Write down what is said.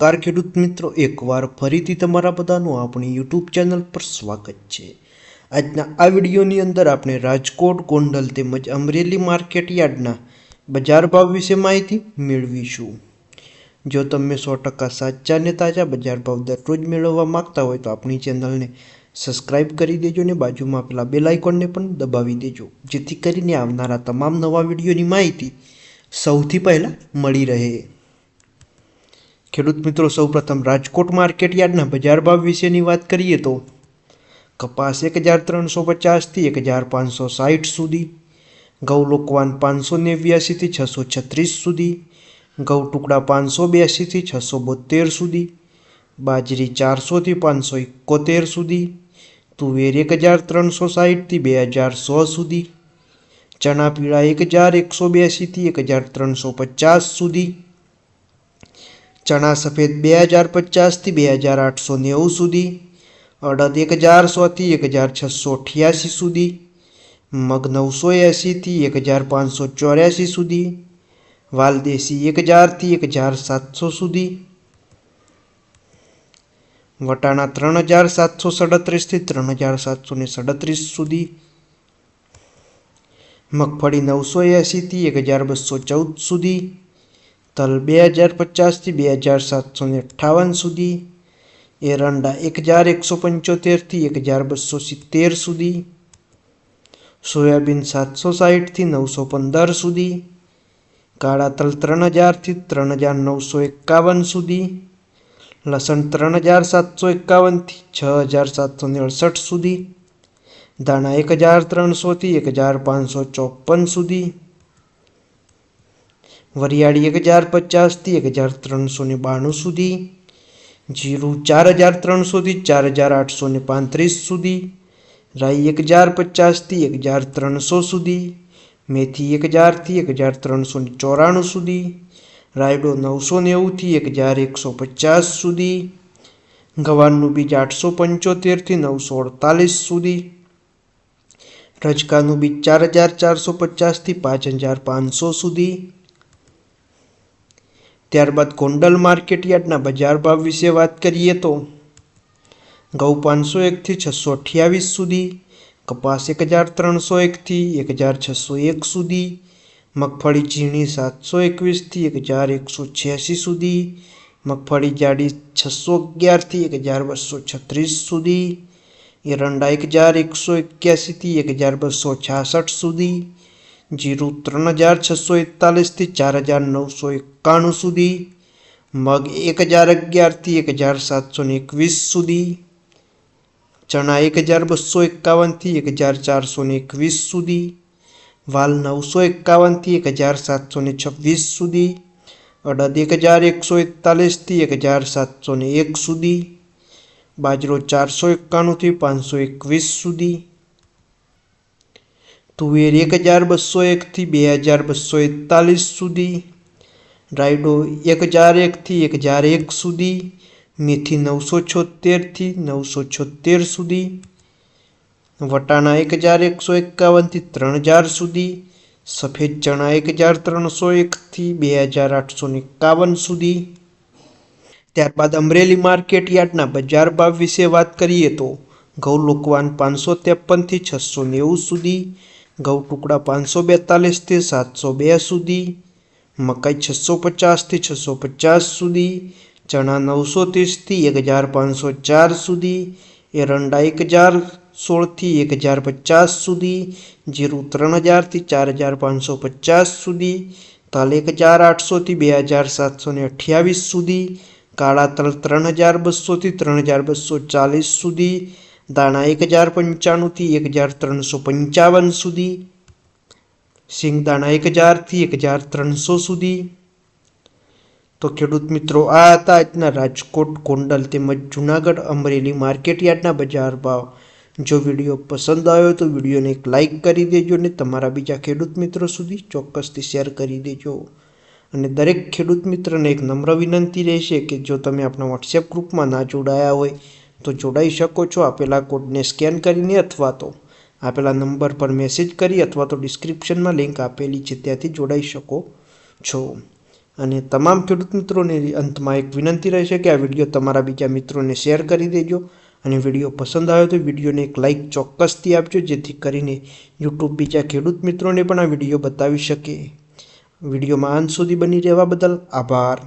Car ખેડૂત મિત્રો, એકવાર ફરીથી તમારા બધાનું આપણી યુટ્યુબ ચેનલ પર સ્વાગત છે. આજના આ વિડીયોની અંદર આપણે રાજકોટ, ગોંડલ તેમજ અમરેલી માર્કેટ યાર્ડના બજાર ભાવ વિશે માહિતી મેળવીશું. જો તમે સો ટકા સાચા ને તાજા બજાર ભાવ દરરોજ મેળવવા માગતા હોય તો આપણી ચેનલને સબસ્ક્રાઇબ કરી દેજો ને બાજુમાં આપેલા બેલ આઇકોનને પણ દબાવી દેજો, જેથી કરીને આવનારા તમામ નવા વિડીયોની માહિતી સૌથી પહેલાં મળી રહે. ખેડૂત મિત્રો, સૌપ્રથમ રાજકોટ માર્કેટ યાર્ડના બજાર ભાવ વિશેની વાત કરીએ તો, કપાસ એક હજાર ત્રણસો પચાસથી એક હજાર પાંચસો સાઠ સુધી, ઘઉં લોકવાન પાંચસો નેવ્યાસીથી છસો છત્રીસ સુધી, ઘઉં ટુકડા પાંચસો બ્યાસીથી છસો બોતેર સુધી, બાજરી ચારસોથી પાંચસો એકોતેર સુધી, તુવેર એક હજાર ત્રણસો સાઠથી બે હજાર સો સુધી, ચણા પીળા એક હજાર એકસો બ્યાસીથી એક હજાર ત્રણસો પચાસ સુધી ચણા સફેદ બે હજાર પચાસથી બે હજાર આઠસો નેવું સુધી, અડદ એક હજાર સોથી એક હજાર છસો અઠ્યાસી સુધી, મગ નવસો એંસીથી એક હજાર પાંચસો ચોર્યાસી સુધી વાલદેશી એક હજારથી એક હજાર સાતસો સુધી, વટાણા ત્રણ હજાર સાતસો સડત્રીસથી ત્રણ હજાર સાતસો ને સડત્રીસ સુધી, મગફળી નવસો એંસીથી એક હજાર બસો ચૌદ સુધી તલ બે હજાર પચાસથી બે હજાર સાતસો ને અઠ્ઠાવન સુધી એરંડા એક હજાર એકસો પંચોતેરથી એક હજાર બસો સિત્તેર સુધી, સોયાબીન સાતસો સાઠથી નવસો પંદર સુધી, કાળા તલ ત્રણ હજારથી ત્રણ હજાર નવસો એકાવન સુધી, લસણ ત્રણ હજાર સાતસો એકાવનથી છ હજાર સાતસો ને અડસઠ સુધી દાણા એક હજાર ત્રણસોથી એક હજાર પાંચસો ચોપન સુધી વરિયાળી એક હજાર પચાસથી એક હજાર ત્રણસો ને બાણું સુધી, જીરું ચાર હજાર ત્રણસોથી ચાર હજાર આઠસો ને પાંત્રીસ સુધી, રાઈ એક હજાર પચાસથી એક હજાર ત્રણસો સુધી, મેથી એક હજારથી એક હજાર ત્રણસો ને ચોરાણું સુધી, રાયડો નવસો નેવુંથી એક હજાર એકસો પચાસ સુધી, ગવારનું બીજ આઠસો પંચોતેરથી નવસો અડતાલીસ સુધી, રજકાનું બીજ ચાર હજાર ચારસો પચાસથી પાંચ હજાર પાંચસો સુધી ત્યારબાદ ગોંડલ માર્કેટ યાર્ડના બજાર ભાવ વિશે વાત કરીએ તો ઘઉં પાંચસો એકથી છસો અઠ્યાવીસ સુધી, કપાસ એક હજાર ત્રણસો એકથી એક હજાર છસો એક સુધી, મગફળી ઝીણી સાતસો એકવીસથી એક હજાર એકસો છ્યાસી સુધી, મગફળી જાડી છસો અગિયારથી એક હજાર બસો છત્રીસ સુધી, એરંડા એક હજાર એકસો એક્યાસીથી એક હજાર બસો છાસઠ સુધી જીરું ત્રણ હજાર છસો એકતાલીસથી ચાર હજાર નવસો એકાણું સુધી, મગ એક હજાર અગિયારથી એક હજાર સાતસો ને એકવીસ સુધી, ચણા એક હજાર બસો એકાવનથી એક હજાર ચારસો ને એકવીસ સુધી, વાલ નવસો એકાવનથી એક હજાર સાતસો ને છવ્વીસ સુધી, અડદ એક હજાર એકસો એકતાલીસથી એક હજાર સાતસો ને એક સુધી, બાજરો ચારસો એકાણુંથી પાંચસો એકવીસ સુધી તુવેર એક હજાર બસો એકથી બે હજાર બસો એકતાલીસ સુધી, રાયડો એક હજાર એકથી એક હજાર એક સુધી, મેથી નવસો છોતેરથી નવસો છોતેર સુધી, વટાણા એક હજાર એકસો એકાવનથી ત્રણ હજાર સુધી, સફેદ ચણા એક હજાર ત્રણસો એકથી બે હજાર આઠસો એકાવન સુધી. ત્યારબાદ અમરેલી માર્કેટ યાર્ડના બજાર ભાવ વિશે વાત કરીએ તો ઘઉં લોકવાન પાંચસો ત્રેપનથી છસો નેવું સુધી ઘઉં ટુકડા પાંચસો બેતાલીસથી સાતસો બે સુધી, મકાઈ છસો પચાસથી છસો પચાસ સુધી, ચણા નવસો ત્રીસથી એક હજાર પાંચસો ચાર સુધી, એરંડા એક હજાર સોળથી એક હજાર પચાસ સુધી, જીરું ત્રણ હજારથી ચાર હજાર પાંચસો પચાસ સુધી, તલ એક હજાર આઠસોથી બે હજાર સાતસો ને અઠ્યાવીસ સુધી, કાળા તલ ત્રણ હજાર બસોથી ત્રણ હજાર બસો ચાલીસ સુધી દાણા એક હજાર પંચાણુંથી એક હજાર ત્રણસો પંચાવન સુધી સિંગદાણા એક હજારથી એક હજાર ત્રણસો સુધી. તો ખેડૂત મિત્રો, આ હતા આજના રાજકોટ, ગોંડલ તેમજ જુનાગઢ અમરેલી માર્કેટ યાર્ડના બજાર ભાવ. જો વીડિયો પસંદ આવ્યો તો વિડીયોને એક લાઇક કરી દેજો અને તમારા બીજા ખેડૂત મિત્રો સુધી ચોક્કસથી શેર કરી દેજો. અને દરેક ખેડૂત મિત્રને એક નમ્ર વિનંતી રહેશે કે જો તમે આપણા વોટ્સએપ ગ્રુપમાં ના જોડાયા હોય તો જોડાઈ શકો છો. આપેલા કોડને સ્કેન કરીને અથવા તો આપેલા નંબર પર મેસેજ કરી અથવા તો ડિસ્ક્રિપ્શનમાં લિંક આપેલી છે. ત્યાંથી જોડાઈ શકો છો. અને તમામ ખેડૂત મિત્રોને અંતમાં એક વિનંતી રહેશે કે આ વીડિયો તમારા બીજા મિત્રોને શેર કરી દેજો. અને વીડિયો પસંદ આવ્યો તો વિડીયોને એક લાઇક ચોક્કસથી આપજો, જેથી કરીને યુટ્યુબ બીજા ખેડૂત મિત્રોને પણ આ વીડિયો બતાવી શકે. વિડીયોમાં અંત સુધી બની રહેવા બદલ આભાર.